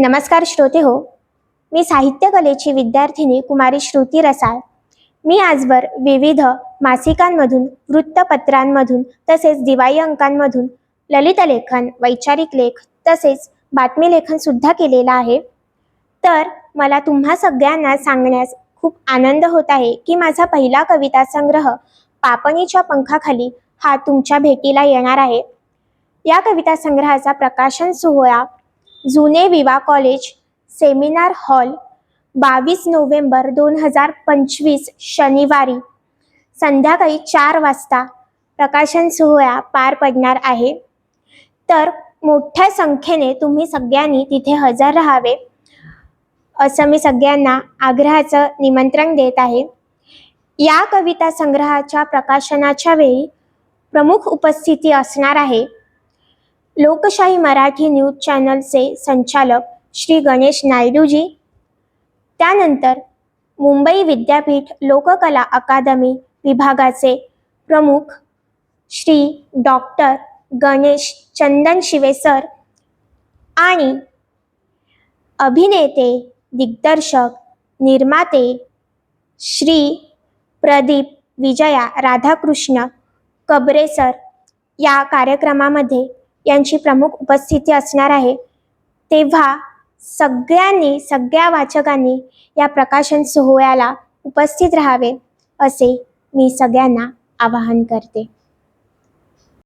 नमस्कार श्रोते हो. मी साहित्य कलेची विद्यार्थिनी कुमारी श्रुती रसाळ. मी आजवर विविध मासिकांमधून वृत्तपत्रांमधून तसेच दिवाळी अंकांमधून ललित लेखन वैचारिक लेख तसेच बातमी लेखन सुद्धा केलेलं आहे. तर मला तुम्हा सगळ्यांना सांगण्यास खूप आनंद होत आहे की माझा पहिला कविता संग्रह पापणीच्या पंखाखाली हा तुमच्या भेटीला येणार आहे. या कविता संग्रहाचा प्रकाशन सोहळा जुने विवा कॉलेज सेमिनार हॉल बावीस नोव्हेंबर दोन हजार पंचवीस शनिवारी संध्याकाळी चार वाजता प्रकाशन सोहळा पार पडणार आहे. तर मोठ्या संख्येने तुम्ही सगळ्यांनी तिथे हजर राहावे असं मी सगळ्यांना आग्रहाचं निमंत्रण देत आहे. या कविता संग्रहाच्या प्रकाशनाच्या वेळी प्रमुख उपस्थिती असणार आहे लोकशाही मराठी न्यूज चॅनलचे संचालक श्री गणेश नायडूजी. त्यानंतर मुंबई विद्यापीठ लोककला अकादमी विभागाचे प्रमुख श्री डॉक्टर गणेश चंदन शिवे सर आणि अभिनेते दिग्दर्शक निर्माते श्री प्रदीप विजया राधाकृष्ण कबरे सर या कार्यक्रमामध्ये यांची प्रमुख उपस्थिती असणार आहे. तेव्हा सगळ्यांनी सगळ्या वाचकांनी या प्रकाशन सोहळ्याला उपस्थित राहावे असे मी सगळ्यांना आवाहन करते.